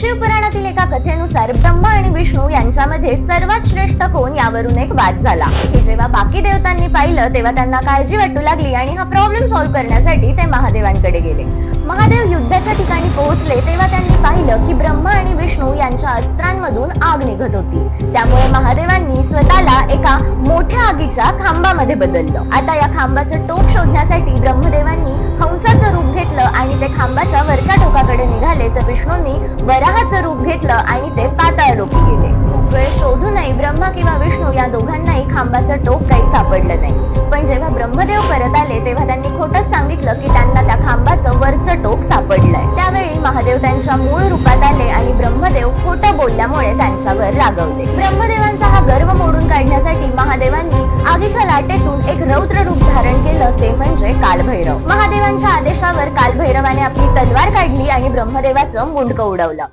शिवपुराणातील एका कथेनुसार ब्रह्मा आणि विष्णू यांच्यामध्ये सर्वात श्रेष्ठ कोण यावरून एक वाद झाला. हे जेव्हा बाकी देवतांनी पाहिलं तेव्हा त्यांना काळजी वाटू लागली आणि हा प्रॉब्लेम सॉल्व्ह करण्यासाठी ते महादेवांकडे गेले. महादेव युद्धाच्या ठिकाणी पोहोचले तेव्हा त्यांनी पाहिलं की ब्रह्मा आणि विष्णू यांच्या अस्त्रांमधून आग निघत होती. त्यामुळे महादेवांनी स्वतःला एका मोठ्या आगीच्या खांबामध्ये बदललं. आता या खांबाचं टोक शोधण्यासाठी ब्रह्मदेवांनी हंसाचं रूप घेतलं आणि ते खांबाच्या वरच्या टोका निघाले तर विष्णूंनी वराहाचं रूप घेतलं आणि ते पाताळ लोकी गेले. खूप वेळ शोधूनही ब्रह्मा किंवा विष्णू या दोघांनाही खांबाचं टोक काही सापडलं नाही. पण जेव्हा ब्रह्मदेव परत आले तेव्हा त्यांनी खोटच सांगितलं की त्यांना त्या खांबाचं वरचं टोक सापडलंय. त्यावेळी महादेव त्यांच्या मूळ रूपात आले आणि ब्रह्मदेव खोटं बोलल्यामुळे त्यांच्यावर रागवले. ब्रह्मदेवांचा हा गर्व मोडून काढण्यासाठी महादेवांनी आगीच्या लाटेतून एक रौद्र रूप ते म्हणजे कालभैरव. महादेवांच्या आदेशावर कालभैरवाने आपली तलवार काढली आणि ब्रह्मदेवाचं मुंडकं उडवलं.